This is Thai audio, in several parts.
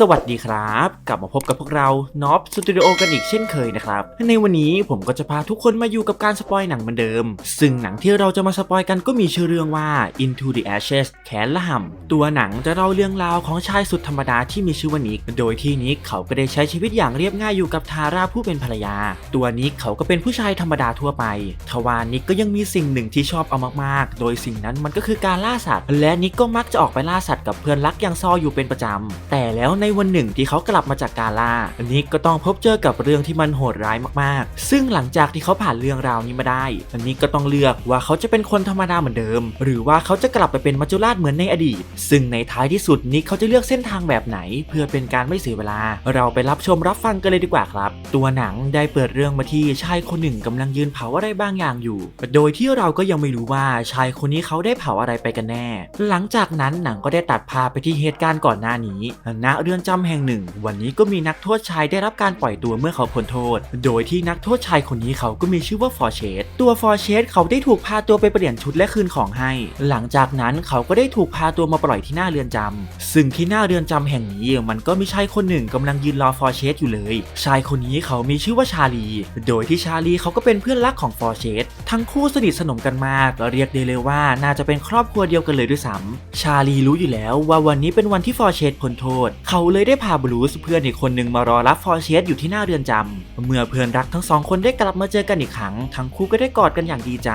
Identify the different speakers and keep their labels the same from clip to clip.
Speaker 1: สวัสดีครับ กลับมาพบกับพวกเราน็อปสตูดิโอกันอีกเช่นเคยนะครับ ในวันนี้ผมก็จะพาทุกคนมาอยู่กับการสปอยหนังเหมือนเดิม ซึ่งหนังที่เราจะมาสปอยกันก็มีชื่อเรื่องว่า Into the Ashes แขนละห่ำตัวหนังจะเล่าเรื่องราวของชายสุดธรรมดาที่มีชื่อว่านิก โดยที่นิกเขาก็ได้ใช้ชีวิตอย่างเรียบง่ายอยู่กับทาร่าผู้เป็นภรรยา ตัวนิกเขาก็เป็นผู้ชายธรรมดาทั่วไป ทว่านิกก็ยังมีสิ่งหนึ่งที่ชอบเอามากๆ โดยสิ่งนั้นมันก็คือการล่าสัตว์ และนิกก็มักจะออกไปล่าสัตว์กับเพื่อนรักอย่างซออยู่เป็นประจำแต่แล้วในในวันหนึ่งที่เขากลับมาจากกาล่านิกก็ต้องพบเจอกับเรื่องที่มันโหดร้ายมากๆ ซึ่งหลังจากที่เขาผ่านเรื่องราวนี้มาได้นิกก็ต้องเลือกว่าเขาจะเป็นคนธรรมดาเหมือนเดิม หรือว่าเขาจะกลับไปเป็นมัจจุราชเหมือนในอดีต ซึ่งในท้ายที่สุดนิกเขาจะเลือกเส้นทางแบบไหน เพื่อเป็นการไม่เสียเวลา เราไปรับชมรับฟังกันเลยดีกว่าครับ ตัวหนังได้เปิดเรื่องมาที่ชายคนหนึ่งกำลังยืนเผาอะไรบางอย่างอยู่ โดยที่เราก็ยังไม่รู้ว่าชายคนนี้เขาได้เผาอะไรไปกันแน่ หลังจากนั้นหนังก็ได้ตัดภาพไปที่เหตุการณ์ก่อนหน้านี้ณเรือือนจำแห่งหนึ่ง วันนี้ก็มีนักโทษชายได้รับการปล่อยตัวเมื่อเขาพ้นโทษ โดยที่นักโทษชายคนนี้เขาก็มีชื่อว่าฟอร์เชสตัวฟอร์เชสเขาได้ถูกพาตัวไปเปลี่ยนชุดและคืนของให้ หลังจากนั้นเขาก็ได้ถูกพาตัวมาปล่อยที่หน้าเรือนจำซึ่งที่หน้าเรือนจำแห่งนี้มันก็มีชายคนหนึ่งกำลังยืนรอฟอร์เชสอยู่เลย ชายคนนี้เขามีชื่อว่าชาลี โดยที่ชาลีเขาก็เป็นเพื่อนรักของฟอร์เชสทั้งคู่สนิทสนมกันมากเรียกได้เลยว่าน่าจะเป็นครอบครัวเดียวกันเลยด้วยซ้ำชาลีรู้อยู่แล้วว่าวันนี้เป็นวันที่ฟอร์เชสพ้นโทษ เขาเลยได้พาบรูซเพื่อนอีกคนหนึ่งมารอรับฟอร์เชสอยู่ที่หน้าเรือนจำเมื่อเพื่อนรักทั้งสองคนได้กลับมาเจอกันอีกครั้ง ทั้งคู่ก็ได้กอดกันอย่างดีใจ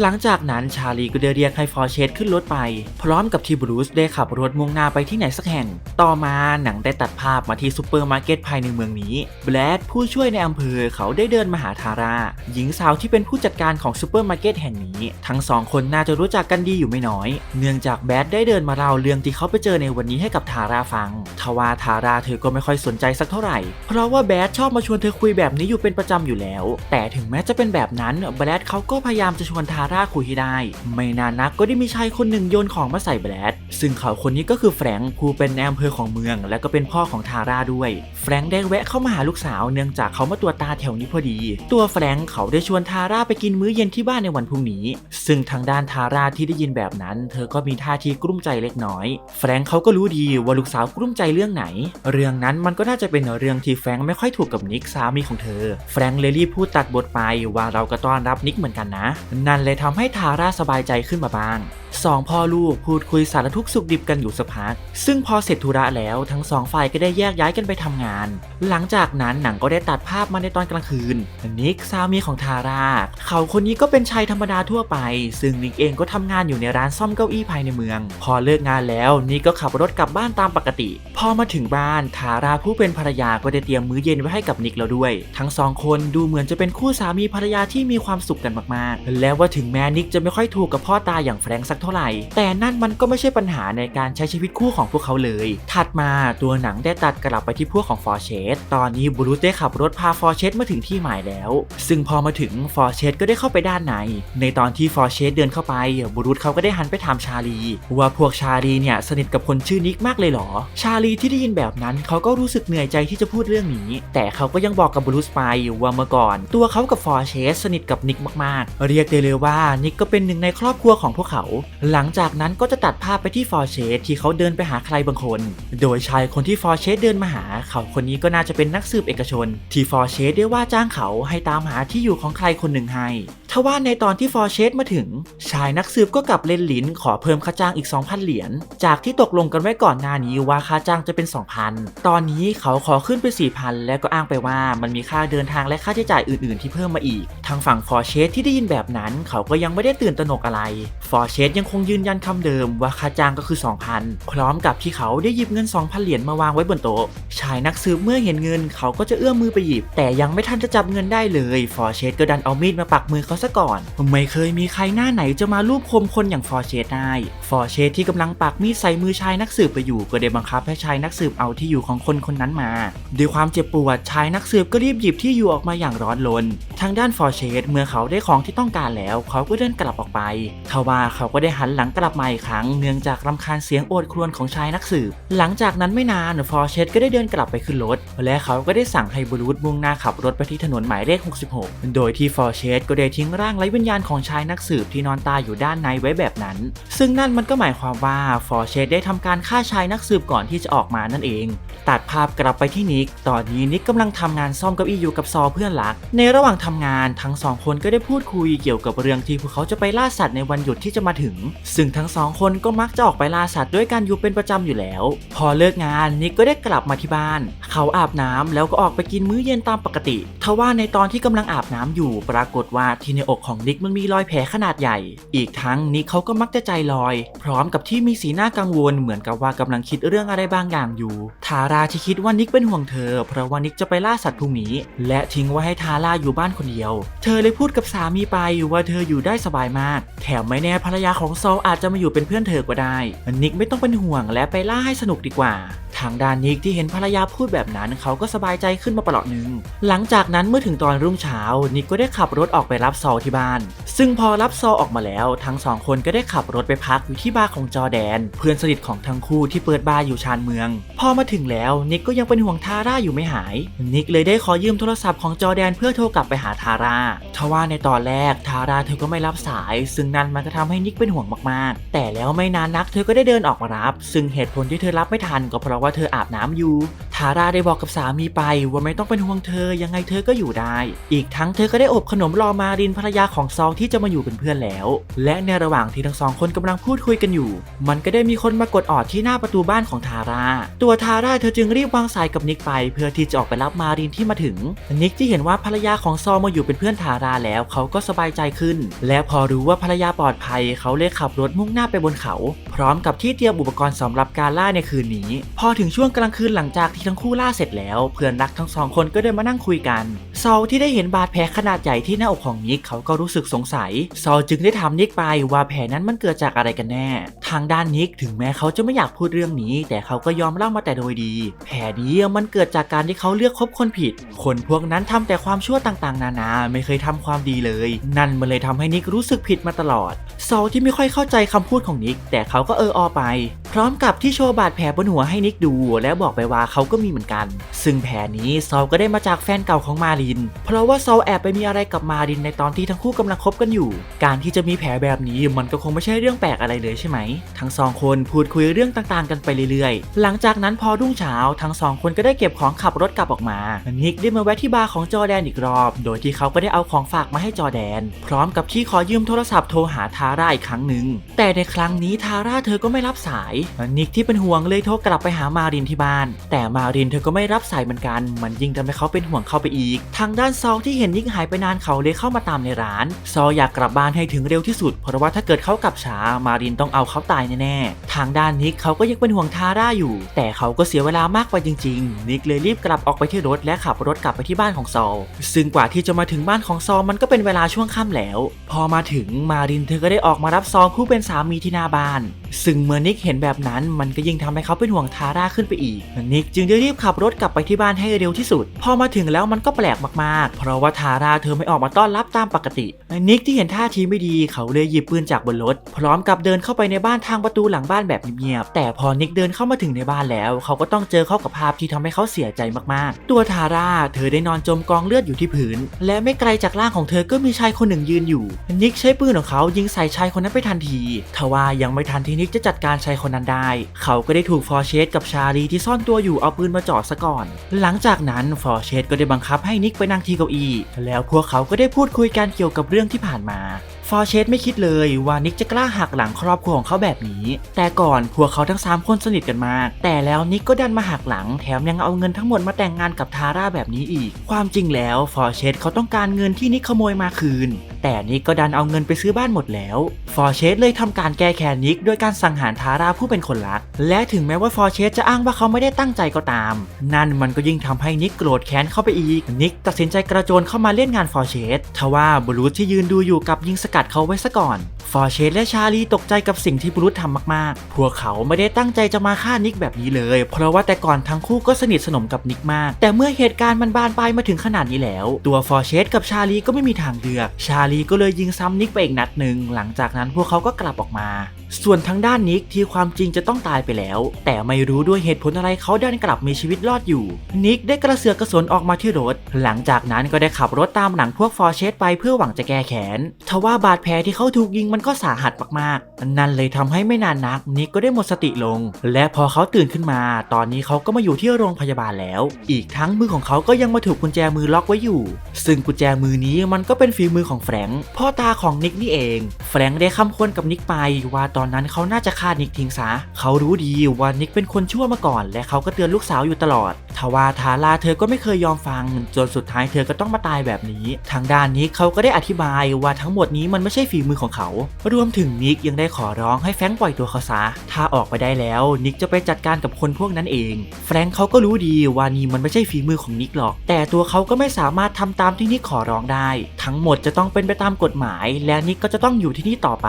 Speaker 1: หลังจากนั้นชาลีก็ได้เรียกให้ฟอร์เชสขึ้นรถไป พร้อมกับที่บรูซได้ขับรถมุ่งหน้าไปที่ไหนสักแห่ง ต่อมาหนังได้ตัดภาพมาที่ซูเปอร์มาร์เก็ตภายในเมืองนี้แบลดผู้ช่วยในอำเภอเขาได้เดินมาหาทาร่าหญิงสาวที่เป็นผู้จัดการของซูเปอร์มาร์เก็ตแห่งนี้ ทั้งสองคนน่าจะรู้จักกันดีอยู่ไม่น้อย เนื่องจากแบดได้เดินมาเล่าเรื่องที่เขาไปเจอในวันนี้ให้กับทาราฟังทว่าทาร่าเธอก็ไม่ค่อยสนใจสักเท่าไหร่ เพราะว่าแบดชอบมาชวนเธอคุยแบบนี้อยู่เป็นประจำอยู่แล้ว แต่ถึงแม้จะเป็นแบบนั้นแบดเขาก็พยายามจะชวนทาร่าคุยให้ได้ ไม่นานนักก็ได้มีชายคนหนึ่งโยนของมาใส่แบดซึ่งเขาคนนี้ก็คือแฟรงค์ผู้เป็นในอำเภอของเมือง และก็เป็นพ่อของทาร่าด้วย แฟรงค์ได้แวะเข้ามาหาลูกสาวเนื่องจากเขามาตรวตาแถวนี้พอดี ตัวแฟรงค์เขาได้ชวนทาร่าไปกินมื้อเย็นที่บ้านในวันพรุ่งนี้ ซึ่งทางด้านทาร่าที่ได้ยินแบบนั้น เธอก็มีท่าทีกลุ้มใจเล็กน้อย แฟรงค์เขาก็รู้ดีว่าลูกสาวกลุ้มใจเรื่องไหน เรื่องนั้นมันก็น่าจะเป็นเรื่องที่แฟรงค์ไม่ค่อยถูกกับนิกสามีของเธอ แฟรงค์เลยรีบพูดตัดบทไปว่าเราก็ต้อนรับนิกเหมือนกันนะ นั่นเลยทำให้ทาร่าสบายใจขึ้นมาบ้างสองพ่อลูกพูดคุยสารทุกสุขดิบกันอยู่สักพัก ซึ่งพอเสร็จธุระแล้วทั้งสองฝ่ายก็ได้แยกย้ายกันไปทำงาน หลังจากนั้นหนังก็ได้ตัดภาพมาในตอนกลางคืน นิกสามีของทาร่า เขาคนนี้ก็เป็นชายธรรมดาทั่วไป ซึ่งนิกเองก็ทำงานอยู่ในร้านซ่อมเก้าอี้ภายในเมือง พอเลิกงานแล้วนิกก็ขับรถกลับบ้านตามปกติ พอมาถึงบ้านทาราผู้เป็นภรรยาก็ได้เตรียมมื้อเย็นไว้ให้กับนิกแล้วด้วย ทั้งสองคนดูเหมือนจะเป็นคู่สามีภรรยาที่มีความสุขกันมากๆ แล้วว่าถึงแม้นิกจะไม่ค่อยถูกกับพ่อตาอย่างแฟรงค์สักเท่าไหร่ แต่นั่นมันก็ไม่ใช่ปัญหาในการใช้ชีวิตคู่ของพวกเขาเลย ถัดมาตัวหนังได้ตัดกลับไปที่พวกของฟอร์เชสตอนนี้บรูซได้ขับรถพาฟอร์เชสมาถึงที่หมายแล้ว ซึ่งพอมาถึงฟอร์เชสก็ได้เข้าไปด้านใน ในตอนที่ฟอร์เชสเดินเข้าไปบรูซเขาก็ได้หันไปถามชาลี ว่าพวกชาลีเนี่ยสนิทกับคนชื่อนิกมากเลยหรอ ชาลีที่ได้ยินแบบนั้นเขาก็รู้สึกเหนื่อยใจที่จะพูดเรื่องนี้ แต่เขาก็ยังบอกกับบรูซไปว่าเมื่อก่อน ตัวเขากับฟอร์เชสสนิทกับนิกมากๆ เรียกได้เลยว่านิกก็เป็นหนึ่งในครอบครัวของพวกเขา หลังจากนั้นก็จะตัดภาพไปที่ฟอร์เชสที่เขาเดินไปหาใครบางคน โดยชายคนที่ฟอร์เชสเดินมาหา เขาคนนี้ก็น่าจะเป็นนักสืบเอกชน ที่ฟอร์เชสได้ว่าจ้างเขาให้ตามหาที่อยู่ของใครคนหนึ่งให้ทว่าในตอนที่ฟอร์เชสมาถึง ชายนักสืบก็กลับเล่นลิ้นขอเพิ่มค่าจ้างอีก 2,000 เหรียญจากที่ตกลงกันไว้ก่อนหน้านี้ว่าค่าจ้างจะเป็น 2,000 ตอนนี้เขาขอขึ้นเป็น4,000 แล้วก็อ้างไปว่ามันมีค่าเดินทางและค่าใช้จ่ายอื่น ๆ ที่เพิ่มมาอีก ทางฝั่งฟอร์เชสที่ได้ยินแบบนั้น เขาก็ยังไม่ได้ตื่นตระหนกอะไร ฟอร์เชสยังคงยืนยันคำเดิมว่าค่าจ้างก็คือ 2,000 พร้อมกับที่เขาได้หยิบเงิน 2,000 เหรียญมาวางไว้บนโต๊ะ ชายนักสืบเมื่อเห็นเงินเขาก็จะเอื้อมมือไปหยิบ แต่ยังไม่ทันจะจับเงินได้เลย ฟอร์เชสก็ดันเอามีดมาปักมือเขาซะก่อน ไม่เคยมีใครหน้าไหนจะมาลูบคมคนอย่างฟอร์เชสได้ ฟอร์เชสที่กำลังปักมีดใส่มือชายนักสืบไปอยู่ก็ได้บังคับให้ชายนักสืบเอาที่อยู่ของคนคนนั้นมา ด้วยความเจ็บปวดชายนักสืบก็รีบหยิบที่อยู่ออกมาอย่างร้อนรนทางด้านฟอร์เชสเมื่อเขาได้ของที่ต้องการแล้ว เขาก็เดินกลับออกไปทว่าเขาก็ได้หันหลังกลับมาอีกครั้งเนื่องจากรำคาญเสียงโอดครวญของชายนักสืบ หลังจากนั้นไม่นานฟอร์เชสก็ได้เดินกลับไปขึ้นรถ และเขาก็ได้สั่งให้บรูซมุ่งหน้าขับรถไปที่ถนนหมายเลข 66 โดยที่ฟอร์เชสก็ได้ทิ้งร่างไร้วิญญาณของชายนักสืบที่นอนตายอยู่ด้านในไว้แบบนั้น ซึ่งนั่นมันก็หมายความว่าฟอร์เชสได้ทำการฆ่าชายนักสืบก่อนที่จะออกมานั่นเอง ตัดภาพกลับไปที่นิก ตอนนี้นิกกำลังทำงานซ่อมเก้าอี้อยู่กับซอเพื่อนรัก ในระหว่างทำงานทั้งสองคนก็ได้พูดคุยเกี่ยวกับเรื่องที่พวกเขาจะไปล่าสัตว์ในวันหยุดที่จะมาถึง ซึ่งทั้งสองคนก็มักจะออกไปล่าสัตว์ด้วยกันอยู่เป็นประจำอยู่แล้ว พอเลิกงานนิกก็ได้กลับมาที่บ้าน เขาอาบน้ำแล้วก็ออกไปกินมื้อเย็นตามปกติทว่าในตอนที่กำลังอาบน้ำอยู่ ปรากฏว่าที่ในอกของนิกมันมีรอยแผลขนาดใหญ่ อีกทั้งนิกเขาก็มักจะใจลอย พร้อมกับที่มีสีหน้ากังวลเหมือนกับว่ากำลังคิดเรื่องอะไรบางอย่างอยู่ ทาราที่คิดว่านิกเป็นห่วงเธอ เพราะว่านิกจะไปล่าสัตว์พรุ่งนี้ และทิ้งไว้ให้ทาราอยู่บ้านคนเดียว เธอเลยพูดกับสามีไปว่าเธออยู่ได้สบายมาก แถมไม่แน่ภรรยาของซอลอาจจะมาอยู่เป็นเพื่อนเธอก็ได้ นิกไม่ต้องเป็นห่วงและไปล่าให้สนุกดีกว่า ทางด้านนิกที่เห็นภรรยาพูดแบบนั้นเขาก็สบายใจขึ้นมาเปลาะหนึ่ง หลังจากนั้นเมื่อถึงตอนรุ่งเช้า นิกก็ได้ขับรถออกไปรับซอที่บ้าน ซึ่งพอรับซอออกมาแล้ว ทั้งสองคนก็ได้ขับรถไปพักอยู่ที่บาร์ของจอแดน เพื่อนสนิทของทั้งคู่ที่เปิดบาร์อยู่ชานเมือง พอมาถึงแล้วนิกก็ยังเป็นห่วงทาร่าอยู่ไม่หาย นิกเลยได้ขอยืมโทรศัพท์ของจอแดนเพื่อโทรกลับไปหาทาร่าทว่าในตอนแรกทาร่าเธอก็ไม่รับสาย ซึ่งนั่นมันก็ทำให้นิกเป็นห่วงมากๆ แต่แล้วไม่นานนักเธอก็ได้เดินออกมารับ ซึ่งเหตุผลที่เธอรับไม่ทันก็เพราะว่าเธออาบน้ำอยู่ ทาร่าได้บอกกับสามีไปว่าไม่ต้องเป็นห่วงเธอยังไงเธอก็อยู่ได้ อีกทั้งเธอก็ได้อบขนมรอมารินภรรยาของซอลที่จะมาอยู่เป็นเพื่อนแล้ว และในระหว่างที่ทั้งสองคนกำลังพูดคุยกันอยู่ มันก็ได้มีคนมากดออดที่หน้าประตูบ้านของทาร่าตัวทาร่าเธอจึงรีบวางสายกับนิกไป เพื่อที่จะออกไปรับมารินที่มาถึง นิกที่เห็นว่าภรรยาของซอลมาอยู่เป็นเพื่อนทาร่าแล้วเขาก็สบายใจขึ้น และพอรู้ว่าภรรยาปลอดภัย เขาเลยขับรถมุ่งหน้าไปบนเขา พร้อมกับที่เตรียมอุปกรณ์สำหรับการล่าในคืนนี้ พอถึงช่วงกลางคืนหลังจากที่ทั้งคู่ล่าเสร็จแล้วเพื่อนรักทั้งสองคนก็ได้มานั่งคุยกันซอลที่ได้เห็นบาดแผลขนาดใหญ่ที่หน้าอกของนิกเขาก็รู้สึกสงสัยซอลจึงได้ถามนิกไปว่าแผลนั้นมันเกิดจากอะไรกันแน่ ทางด้านนิกถึงแม้เขาจะไม่อยากพูดเรื่องนี้ แต่เขาก็ยอมเล่ามาแต่โดยดี แผลนี้มันเกิดจากการที่เขาเลือกคบคนผิด คนพวกนั้นทำแต่ความชั่วต่างๆ นานาไม่เคยทำความดีเลย นั่นมันเลยทำให้นิกรู้สึกผิดมาตลอดซอลที่ไม่ค่อยเข้าใจคำพูดของนิกแต่เขาก็เอออไป ร้อมกับที่โชว์บาดแผลบนหัวให้นิกดู แล้วบอกไปว่าเขาก็มีเหมือนกัน ซึ่งแผลนี้ซอลก็ได้มาจากแฟนเก่าของมาริน เพราะว่าซอลแอบไปมีอะไรกับมารินในตอนที่ทั้งคู่กำลังคบกันอยู่ การที่จะมีแผลแบบนี้มันก็คงไม่ใช่เรื่องแปลกอะไรเลยใช่ไหม ทั้งสองคนพูดคุยเรื่องต่างๆ กันไปเรื่อยๆ หลังจากนั้นพอรุ่งเช้าทั้งสองคนก็ได้เก็บของขับรถกลับออกมา นิกได้มาแวะที่บาร์ของจอแดนอีกรอบ โดยที่เขาก็ได้เอาของฝากมาให้จอแดน พร้อมกับที่ขอยืมโทรศัพท์โทรหาทาร่าอีกครั้งหนึ่งแต่ในครั้งนี้ทาร่าเธอก็ไม่รับสายนิกที่เป็นห่วงเลยโทรกลับไปหามารินที่บ้าน แต่มารินเธอก็ไม่รับสายเหมือนกัน มันยิ่งทำให้เขาเป็นห่วงเข้าไปอีก ทางด้านซอลที่เห็นนิกหายไปนานเขาเลยเข้ามาตามในร้าน ซอลอยากกลับบ้านให้ถึงเร็วที่สุด เพราะว่าถ้าเกิดเขากลับช้ามารินต้องเอาเขาตายแน่ๆ ทางด้านนิกเขาก็ยังเป็นห่วงทาร่าอยู่ แต่เขาก็เสียเวลามากไปจริง ๆ นิกเลยรีบกลับออกไปที่รถและขับรถกลับไปที่บ้านของซอลซึ่งกว่าที่จะมาถึงบ้านของซอลมันก็เป็นเวลาช่วงค่ำแล้ว พอมาถึงมารินเธอก็ได้ออกมารับซอลผู้เป็นสามีที่หน้าบ้าน ซึ่งเมื่อนิกเห็นแบบนั้นมันก็ยิ่งทำให้เขาเป็นห่วงทาร่าขึ้นไปอีก นิกจึงได้รีบขับรถกลับไปที่บ้านให้เร็วที่สุด พอมาถึงแล้วมันก็แปลกมากๆ เพราะว่าทาร่าเธอไม่ออกมาต้อนรับตามปกติ นิกที่เห็นท่าทีไม่ดีเขาเลยหยิบปืนจากบนรถ พร้อมกับเดินเข้าไปในบ้านทางประตูหลังบ้านแบบเงียบๆ แต่พอนิกเดินเข้ามาถึงในบ้านแล้ว เขาก็ต้องเจอเข้ากับภาพที่ทำให้เขาเสียใจมากๆ ตัวทาร่าเธอได้นอนจมกองเลือดอยู่ที่พื้น และไม่ไกลจากร่างของเธอก็มีชายคนหนึ่งยืนอยู่ นิกใช้ปืนของเขายิงใส่ชายคนนั้นไปทันทีทว่ายังไม่ทันที่นิกจะจัดการชายคนนั้นได้ เขาก็ได้ถูกฟอร์เชสกับชาลีที่ซ่อนตัวอยู่เอาปืนมาจ่อซะก่อน หลังจากนั้นฟอร์เชสก็ได้บังคับให้นิกไปนั่งที่เก้าอี้ แล้วพวกเขาก็ได้พูดคุยกันเกี่ยวกับเรื่องที่ผ่านมาฟอร์เชสไม่คิดเลยว่านิกจะกล้าหักหลังครอบครัวของเขาแบบนี้ แต่ก่อนพวกเขาทั้ง 3 คนสนิทกันมาก แต่แล้วนิกก็ดันมาหักหลัง แถมยังเอาเงินทั้งหมดมาแต่งงานกับทาร่าแบบนี้อีก ความจริงแล้วฟอร์เชสเขาต้องการเงินที่นิกขโมยมาคืนแต่นิกก็ดันเอาเงินไปซื้อบ้านหมดแล้ว ฟอร์เชสเลยทำการแก้แค้นนิกด้วยการสังหารทาราผู้เป็นคนรัก และถึงแม้ว่าฟอร์เชสจะอ้างว่าเขาไม่ได้ตั้งใจก็ตาม นั่นมันก็ยิ่งทำให้นิกโกรธแค้นเข้าไปอีก นิกตัดสินใจกระโจนเข้ามาเล่นงานฟอร์เชสทว่าบรูซที่ยืนดูอยู่กับยิงสกัดเขาไว้ซะก่อน ฟอร์เชสและชาลีตกใจกับสิ่งที่บรูซทำมากๆ พวกเขาไม่ได้ตั้งใจจะมาฆ่านิกแบบนี้เลย เพราะว่าแต่ก่อนทั้งคู่ก็สนิทสนมกับนิกมาก แต่เมื่อเหตุการณ์มันบานปลายมาถึงขนาดนี้แล้ว ตัวฟอร์เชสกับชาลีก็ไม่มีทางเลือกชาลีก็เลยยิงซ้ำนิกไปอีกนัดหนึ่งหลังจากนั้นพวกเขาก็กลับออกมา ส่วนทางด้านนิกที่ความจริงจะต้องตายไปแล้ว แต่ไม่รู้ด้วยเหตุผลอะไรเขาดันกลับมีชีวิตรอดอยู่ นิกได้กระเสือกกระสนออกมาที่รถ หลังจากนั้นก็ได้ขับรถตามหลังพวกฟอร์เชสไปเพื่อหวังจะแก้แค้นทว่าบาดแผลที่เขาถูกยิงมันก็สาหัสมากๆ นั่นเลยทำให้ไม่นานนักนิกก็ได้หมดสติลง และพอเขาตื่นขึ้นมา ตอนนี้เขาก็มาอยู่ที่โรงพยาบาลแล้ว อีกทั้งมือของเขาก็ยังมาถูกกุญแจมือล็อกไว้อยู่ ซึ่งกุญแจมือนี้มันก็เป็นฝีมือของแฟรงค์พ่อตาของนิกนี่เอง แฟรงค์ได้คำควรกับนิกไป ว่าตอนนั้นเขาน่าจะฆ่านิกทิ้งซะ เขารู้ดีว่านิกเป็นคนชั่วมาก่อน และเขาก็เตือนลูกสาวอยู่ตลอดทว่าทาราเธอก็ไม่เคยยอมฟัง จนสุดท้ายเธอก็ต้องมาตายแบบนี้ ทางด้านนิกเขาก็ได้อธิบายว่าทั้งหมดนี้มันไม่ใช่ฝีมือของเขา รวมถึงนิกยังได้ขอร้องให้แฟรงค์ปล่อยตัวเขาซะ ถ้าออกไปได้แล้ว นิกจะไปจัดการกับคนพวกนั้นเอง แฟรงค์เขาก็รู้ดีว่านี่มันไม่ใช่ฝีมือของนิกหรอก แต่ตัวเขาก็ไม่สามารถทำตามที่นิกขอร้องได้ ทั้งหมดจะต้องเป็นไปตามกฎหมาย และนิกก็จะต้องอยู่ที่นี่ต่อไป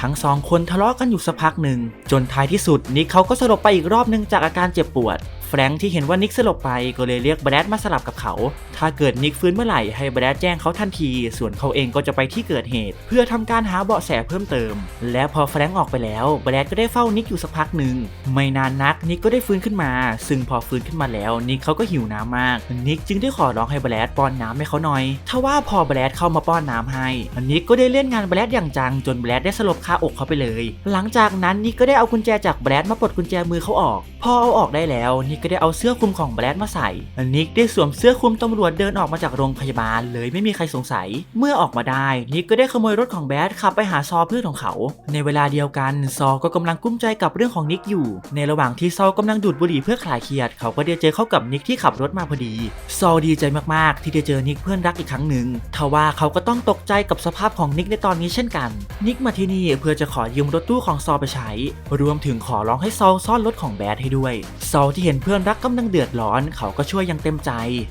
Speaker 1: ทั้งสองคนทะเลาะกันอยู่สักพักหนึ่ง จนท้ายที่สุดนิกเขาก็สลบไปอีกรอบหนึงจากอาการเจ็บปวด ฟรงค์ที่เห็นว่านิกสลบไปก็เลยเรียกแบรดมาสลับกับเขา ถ้าเกิดนิกฟื้นเมื่อไหร่ให้แบรดแจ้งเขาทันที ส่วนเขาเองก็จะไปที่เกิดเหตุ เพื่อทำการหาเบาะแสเพิ่มเติม และพอแฟรงค์ออกไปแล้วแบรดก็ได้เฝ้านิกอยู่สักพักหนึ่งไม่นานนักนิกก็ได้ฟื้นขึ้นมา ซึ่งพอฟื้นขึ้นมาแล้วนิกเขาก็หิวน้ำมาก นิกจึงได้ขอร้องให้แบรดป้อนน้ำให้เขาหน่อยทว่าพอแบรดเข้ามาป้อนน้ำให้นิกก็ได้เล่นงานแบรดอย่างจังจนแบรดได้สลบคาอกเขาไปเลย หลังจากนั้นนิกก็ได้เอากุญแจจากแบรดมาปลดกุญแจมือเขาออก พอเอาออกได้แล้วนิกก็ได้เอาเสื้อคลุมของแบรดมาใส่นิกได้สวมเสื้อคลุมตำรวจเดินออกมาจากโรงพยาบาลเลยไม่มีใครสงสัย เมื่อออกมาได้นิกก็ได้ขโมยรถของแบดขับไปหาซอเพื่อนของเขา ในเวลาเดียวกันซอก็กำลังกุ้มใจกับเรื่องของนิกอยู่ ในระหว่างที่ซอกำลังดูดบุหรี่เพื่อคลายเครียด เขาก็ได้เจอเข้ากับนิกที่ขับรถมาพอดี ซอดีใจมากๆ ที่ได้เจอนิกเพื่อนรักอีกครั้งหนึ่งทว่าเขาก็ต้องตกใจกับสภาพของนิกในตอนนี้เช่นกัน นิกมาที่นี่เพื่อจะขอยืมรถตู้ของซอไปใช้ รวมถึงขอร้องให้ซอซ่อนรถของแบดให้ด้วย ซอที่เห็นเพื่อนรักกำลังเดือดร้อน เขาก็ช่วยอยังเต็มใจ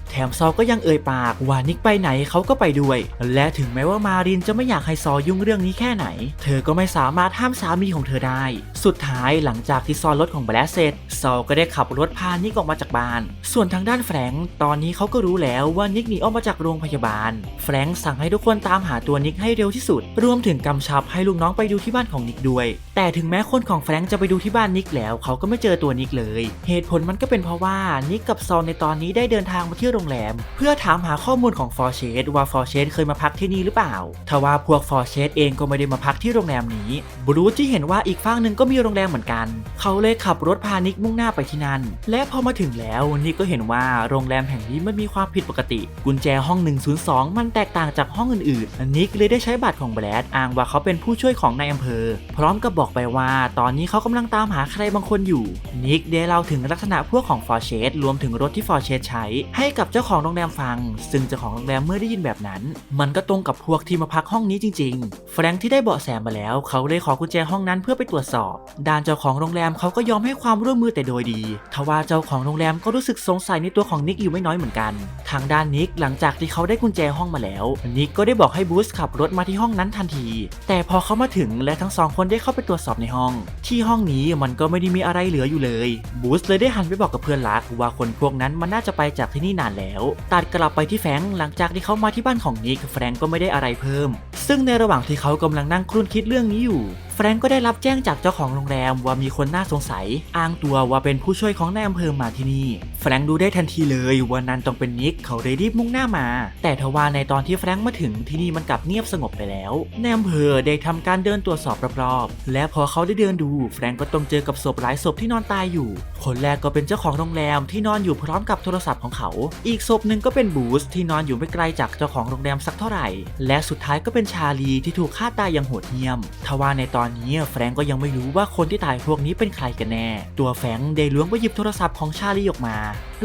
Speaker 1: แถมซอก็ยังเอ่ยปากว่านิกไปไหนเขาก็ไปด้วย และถึงแม้ว่ามารินจะไม่อยากให้ซอยุ่งเรื่องนี้แค่ไหน เธอก็ไม่สามารถห้ามสามีของเธอได้ สุดท้ายหลังจากที่ซอนรถของแบดเสร็จซอก็ได้ขับรถพานิกออกมาจากบ้าน ส่วนทางด้านแฟรงค์ตอนนี้เขาก็รู้แล้วว่านิกหนีออกมาจากโรงพยาบาล แฟรงค์สั่งให้ทุกคนตามหาตัวนิกให้เร็วที่สุด รวมถึงกำชับให้ลูกน้องไปดูที่บ้านของนิกด้วย แต่ถึงแม้คนของแฟรงค์จะไปดูที่บ้านนิกแล้ว เขาก็ไม่เจอตัวนิกเลย เหตุผลมันก็เป็นเพราะว่านิกกับซอนในตอนนี้ได้เดินทางมาที่โรงแรม เพื่อถามหาข้อมูลของฟอร์เชสว่าฟอร์เชสเคยมาพักที่นี่หรือเปล่าทว่าพวกฟอร์เชสเองก็ไม่ได้มาพักที่โรงแรมนี้บรูซที่เห็นว่าอีกฝั่งหนึ่งก็มีโรงแรมเหมือนกัน เขาเลยขับรถพานิกมุ่งหน้าไปที่นั่น และพอมาถึงแล้วนิกก็เห็นว่าโรงแรมแห่งนี้มันมีความผิดปกติ กุญแจห้อง 102 มันแตกต่างจากห้องอื่นๆ นิกเลยได้ใช้บัตรของแบรดอ้างว่าเขาเป็นผู้ช่วยของนายอำเภอ พร้อมกับบอกไปว่า ตอนนี้เขากำลังตามหาใครบางคนอยู่ นิกได้เล่าถึงลักษณะพวกของฟอร์เชสรวมถึงรถที่ฟอร์เชสใช้ ให้กับเจ้าของโรงแรมฟัง ซึ่งเจ้าของโรงแรมเมื่อได้ยินแบบนั้น มันก็ตรงกับพวกที่มาพักห้องนี้จริงๆ แฟรงค์ที่ได้เบาะแสมาแล้ว เขาเลยขอกุญแจห้องนั้นเพื่อไปตรวจสอบ ด้านเจ้าของโรงแรมเขาก็ยอมให้ความร่วมมือแต่โดยดี ทว่าเจ้าของโรงแรมก็รู้สึกสงสัยในตัวของนิกอยู่ไม่น้อยเหมือนกัน ทางด้านนิกหลังจากที่เขาได้กุญแจห้องมาแล้ว นิกก็ได้บอกให้บูสขับรถมาที่ห้องนั้นทันที แต่พอเขามาถึงและทั้งสองคนได้เข้าไปตรวจสอบในห้อง ที่ห้องนี้มันก็ไม่ได้มีอะไรเหลืออยู่เลย บูสเลยได้หันไปบอกกับเพื่อนรักว่าคนพวกนั้นมันน่าจะไปจากที่นี่นานแล้ว ตัดกลับไปที่แฟงหลังจากที่เขามาที่บ้านของนิกแฟงก็ไม่ได้อะไรเพิ่ม ซึ่งในระหว่างที่เขากำลังนั่งครุ่นคิดเรื่องนี้อยู่แฟรงก์ก็ได้รับแจ้งจากเจ้าของโรงแรมว่ามีคนน่าสงสัย อ้างตัวว่าเป็นผู้ช่วยของนายอำเภอมาที่นี่ แฟรงก์ดูได้ทันทีเลยว่านั่นต้องเป็นนิกเขาเลยรีบมุ่งหน้ามา แต่ทว่าในตอนที่แฟรงก์มาถึงที่นี่มันกลับเงียบสงบไปแล้วนายอำเภอได้ทำการเดินตรวจสอบรอบๆและพอเขาได้เดินดู แฟรงก์ก็ต้องเจอกับศพหลายศพที่นอนตายอยู่ คนแรกก็เป็นเจ้าของโรงแรมที่นอนอยู่พร้อมกับโทรศัพท์ของเขา อีกศพหนึ่งก็เป็นบูสที่นอนอยู่ไม่ไกลจากเจ้าของโรงแรมสักเท่าไหร่ และสุดท้ายก็เป็นชาลีที่ถูกฆ่าตายอย่างโหดเหี้ยม ทว่าในตอนอนนี้แฟรงก์ก็ยังไม่รู้ว่าคนที่ตายพวกนี้เป็นใครกันแน่ ตัวแฟรงก์ได้ล้วงไปหยิบโทรศัพท์ของชาลีออกมา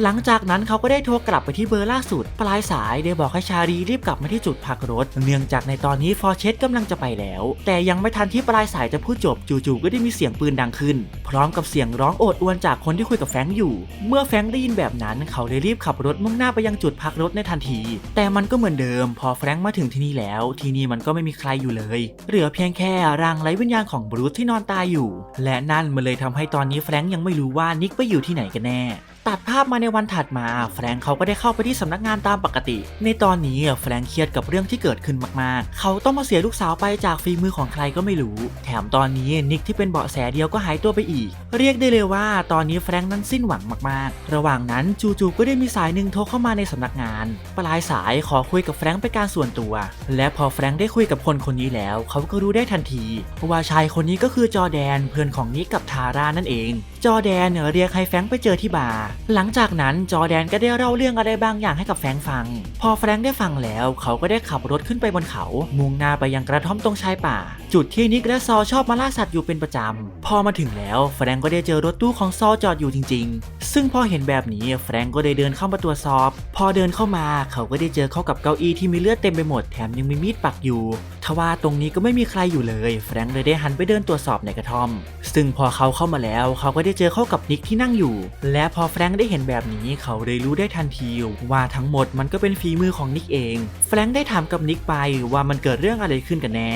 Speaker 1: หลังจากนั้นเขาก็ได้โทรกลับไปที่เบอร์ล่าสุด ปลายสายได้บอกให้ชาลีรีบกลับมาที่จุดพักรถ เนื่องจากในตอนนี้ฟอร์เชสกำลังจะไปแล้ว แต่ยังไม่ทันที่ปลายสายจะพูดจบจู่ๆก็ได้มีเสียงปืนดังขึ้น พร้อมกับเสียงร้องโอดอวรจากคนที่คุยกับแฟรงก์อยู่ เมื่อแฟรงก์ได้ยินแบบนั้น เขาเลยรีบขับรถมุ่งหน้าไปยังจุดพักรถในทันที แต่มันก็เหมือนเดิม พอแฟรงมาถึงที่นี่แล้ว ที่นี่มันก็ไม่มีใครอยู่เลย เหลือเพียงแค่ร่างไร้วิญญาณของบรูซที่นอนตายอยู่ และนั่นมันเลยทำให้ตอนนี้แฟรงค์ยังไม่รู้ว่านิกไปอยู่ที่ไหนกันแน่ ตัดภาพมาในวันถัดมา แฟรงเขาก็ได้เข้าไปที่สำนักงานตามปกติ ในตอนนี้แฟรงเครียดกับเรื่องที่เกิดขึ้นมากๆ เขาต้องมาเสียลูกสาวไปจากฝีมือของใครก็ไม่รู้ แถมตอนนี้นิกที่เป็นเบาะแสเดียวก็หายตัวไปอีก เรียกได้เลยว่าตอนนี้แฟรงนั้นสิ้นหวังมากๆ ระหว่างนั้นจู่ๆก็ได้มีสายหนึ่งโทรเข้ามาในสำนักงาน ปลายสายขอคุยกับแฟรงเป็นการส่วนตัว และพอแฟรงได้คุยกับคนคนนี้แล้ว เขาก็รู้ได้ทันทีว่าชายคนนี้ก็คือจอแดนเพื่อนของนิกกับทาร่านั่นเองจอแดนเรียกให้แฟงไปเจอที่บาร์หลังจากนั้นจอแดนก็ได้เล่าเรื่องอะไรบางอย่างให้กับแฟงฟัง พอแฟงได้ฟังแล้ว เขาก็ได้ขับรถขึ้นไปบนเขา มุ่งหน้าไปยังกระท่อมตรงชายป่า จุดที่นิกและซอชอบมาล่าสัตว์อยู่เป็นประจำ พอมาถึงแล้วแฟงก็ได้เจอรถตู้ของซอจอดอยู่จริง ๆ ซึ่งพอเห็นแบบนี้แฟงก็ได้เดินเข้ามาตรวจสอบ พอเดินเข้ามาเขาก็ได้เจอเข้ากับเก้าอี้ที่มีเลือดเต็มไปหมดแถมยังมีมีดปักอยู่ทว่าตรงนี้ก็ไม่มีใครอยู่เลยแฟงเลยได้หันไปเดินตรวจสอบในกระท่อม ซึ่งพอเขาเข้ามาแล้วเขาก็ไได้เจอเข้ากับนิกที่นั่งอยู่ และพอแฟรงค์ได้เห็นแบบนี้เขาเลยรู้ได้ทันทีว่าทั้งหมดมันก็เป็นฝีมือของนิกเอง แฟรงค์ได้ถามกับนิกไปว่ามันเกิดเรื่องอะไรขึ้นกันแน่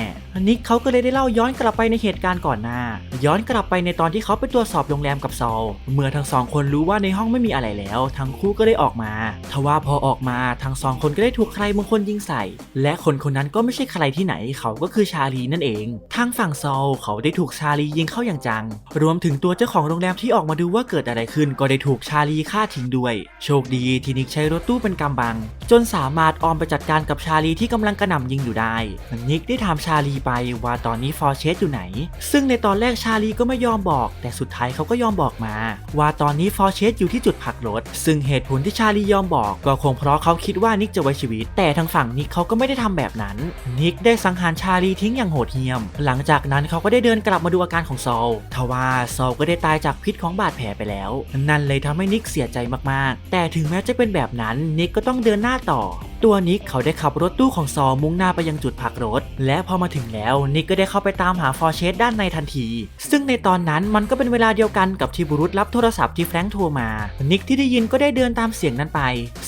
Speaker 1: นิกเขาก็เลยได้เล่าย้อนกลับไปในเหตุการณ์ก่อนหน้า ย้อนกลับไปในตอนที่เขาไปตรวจสอบโรงแรมกับซอลเมื่อทั้งสองคนรู้ว่าในห้องไม่มีอะไรแล้ว ทั้งคู่ก็ได้ออกมา ทว่าพอออกมาทั้งสองคนก็ได้ถูกใครบางคนยิงใส่ และคนคนนั้นก็ไม่ใช่ใครที่ไหน เขาก็คือชาลีนั่นเอง ทางฝั่งซอลเขาได้ถูกชาลียิงเข้าอย่างจัง รวมถึงตัวเจ้าของโรงแรมที่ออกมาดูว่าเกิดอะไรขึ้นก็ได้ถูกชาลีฆ่าทิ้งด้วย โชคดีที่นิกใช้รถตู้เป็นกำบัง จนสามารถออมไปจัดการกับชาลีที่กำลังกระหน่ำยิงอยู่ได้นิกได้ถามชาลีไปว่าตอนนี้ฟอร์เชสอยู่ไหน ซึ่งในตอนแรกชาลีก็ไม่ยอมบอก แต่สุดท้ายเขาก็ยอมบอกมา ว่าตอนนี้ฟอร์เชสอยู่ที่จุดพักรถ ซึ่งเหตุผลที่ชาลียอมบอก ก็คงเพราะเขาคิดว่านิกจะไว้ชีวิต แต่ทางฝั่งนิกเขาก็ไม่ได้ทำแบบนั้น นิกได้สังหารชาลีทิ้งอย่างโหดเหี้ยม หลังจากนั้นเขาก็ได้เดินกลับมาดูอาการของซอลทว่าซอลก็ได้ตายจากพิษของบาดแผลไปแล้ว นั่นเลยทำให้นิกเสียใจมากๆ แต่ถึงแม้จะเป็นแบบนั้นนิกก็ต้องเดินหน้าต่อ ตัวนิกเขาได้ขับรถตู้ของซอมุ่งหน้าไปยังจุดพักรถ และพอมาถึงแล้วนิกก็ได้เข้าไปตามหาฟอร์เชสด้านในทันที ซึ่งในตอนนั้นมันก็เป็นเวลาเดียวกันกับที่บุรุษรับโทรศัพท์ที่แฟรงค์โทรมา นิกที่ได้ยินก็ได้เดินตามเสียงนั้นไป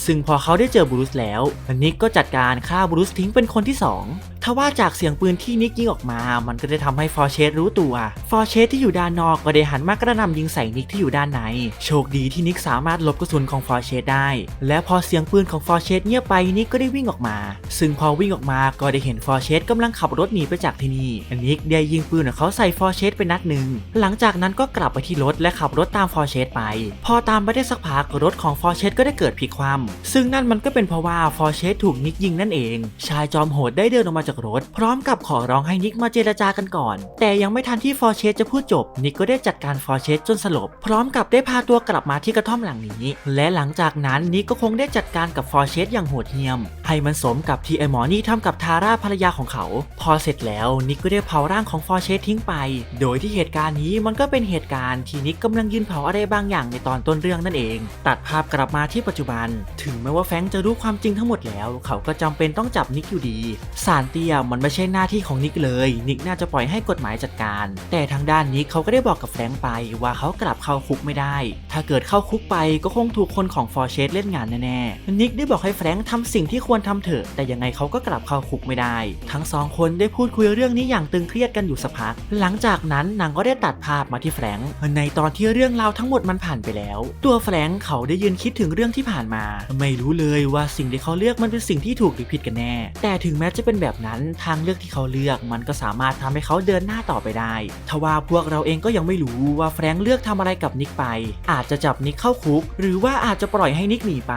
Speaker 1: ซึ่งพอเขาได้เจอบุรุษแล้วนิกก็จัดการฆ่าบุรุษทิ้งเป็นคนที่สอง ทว่าจากเสียงปืนที่นิกยิงออกมา มันก็ได้ทำให้ฟอร์เชสรู้ตัว ฟอร์เชสที่อยู่ด้านนอกก็ได้หันมากระหน่ำยิงใส่นิกที่อยู่ด้านใน โชคดีที่นิกสามารถหลบกระสุนของฟอร์เชสได้ และพอเสียงปืนของฟอร์เชสเงียบไปนิกก็ได้วิ่งออกมา ซึ่งพอวิ่งออกมาก็ได้เห็นฟอร์เชสกำลังขับรถหนีไปจากที่นี่ นิกได้ยิงปืนของเขาใส่ฟอร์เชสไปนัดหนึ่ง หลังจากนั้นก็กลับไปที่รถและขับรถตามฟอร์เชสไป พอตามไปได้สักพักรถของฟอร์เชสก็ได้เกิดพลิกคว่ำซึ่งนั่นมันก็เป็นเพราะว่าฟอร์เชสถูกนิกยิงนั่นเอง ชายจอมโหดได้เดินออกมาจากรถ พร้อมกับขอร้องให้นิกมาเจรจากันก่อน แต่ยังไม่ทันที่ฟอร์เชสจะพูดจบ นิกก็ได้จัดการฟอร์เชสจนสลบ พร้อมกับได้พาตัวกลับมาที่กระท่อมหลังนี้ และหลังจากนั้นนิกก็คงได้จัดการกับฟอร์เชสอย่างโหดเหี้ยม ให้มันสมกับที่ไอหมอนี่ทำกับทาร่าภรรยาของเขา พอเสร็จแล้วนิกก็ได้เผาร่างของฟอร์เชสทิ้งไป โดยที่เหตุการณ์นี้มันก็เป็นเหตุการณ์ที่นิกกำลังยืนเผาอะไรบางอย่างในตอนต้นเรื่องนั่นเอง ตัดภาพกลับมาที่ปัจจุบัน ถึงแม้ว่าแฟงจะรู้ความจริงทั้งหมดแล้ว เขาก็จำเป็นต้องจับนิกอยู่ดี สารเียมันไม่ใช่หน้าที่ของนิกเลย นิกน่าจะปล่อยให้กฎหมายจัดการ แต่ทางด้านนิกเขาก็ได้บอกกับแฟรงค์ไปว่าเขากลับเข้าคุกไม่ได้ ถ้าเกิดเข้าคุกไปก็คงถูกคนของฟอร์เชสเล่นงานแน่ๆ นิกได้บอกให้แฟรงค์ทำสิ่งที่ควรทำเถอะ แต่ยังไงเขาก็กลับเข้าคุกไม่ได้ ทั้งสองคนได้พูดคุยเรื่องนี้อย่างตึงเครียดกันอยู่สักพัก หลังจากนั้นหนังก็ได้ตัดภาพมาที่แฟรงค์ในตอนที่เรื่องราวทั้งหมดมันผ่านไปแล้ว ตัวแฟรงค์เขาได้ยืนคิดถึงเรื่องที่ผ่านมา ไม่รู้เลยว่าสิ่งที่เขาเลือกมันเป็นสิ่งที่ถูกหรือผิดกันแน่ แต่ถึงแม้จะเป็นแบบนั้นทางเลือกที่เขาเลือกมันก็สามารถทำให้เขาเดินหน้าต่อไปได้ ทว่าพวกเราเองก็ยังไม่รู้ว่าแฟรงค์เลือกทำอะไรกับนิกไป อาจจะจับนิกเข้าคุก หรือว่าอาจจะปล่อยให้นิกหนีไป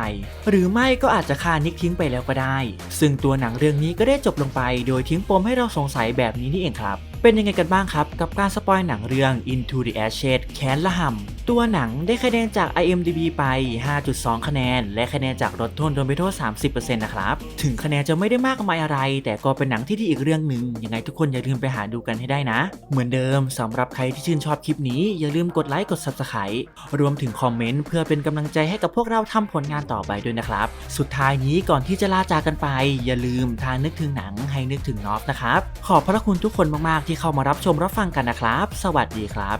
Speaker 1: หรือไม่ก็อาจจะฆ่านิกทิ้งไปแล้วก็ได้ ซึ่งตัวหนังเรื่องนี้ก็ได้จบลงไป โดยทิ้งปมให้เราสงสัยแบบนี้นี่เองครับ เป็นยังไงกันบ้างครับ กับการสปอยหนังเรื่อง Into the Ashes แค้นละห่ำ ตัวหนังได้คะแนนจาก IMDb ไป 5.2 คะแนน และคะแนนจาก Rotten Tomatoes 30%นะครับ ถึงคะแนนจะไม่ได้มากมายอะไร แต่ก็เป็นหนังที่ดีอีกเรื่องหนึ่ง ยังไงทุกคนอย่าลืมไปหาดูกันให้ได้นะ เหมือนเดิมสำหรับใครที่ชื่นชอบคลิปนี้ อย่าลืมกดไลค์ กด Subscribe รวมถึงคอมเมนต์เพื่อเป็นกำลังใจให้กับพวกเราทำผลงานต่อไปด้วยนะครับ สุดท้ายนี้ก่อนที่จะลาจากกันไป อย่าลืมทางนึกถึงหนังให้นึกถึงนอฟนะครับ ขอบพระคุณทุกคนมากๆที่เข้ามารับชมรับฟังกันนะครับ สวัสดีครับ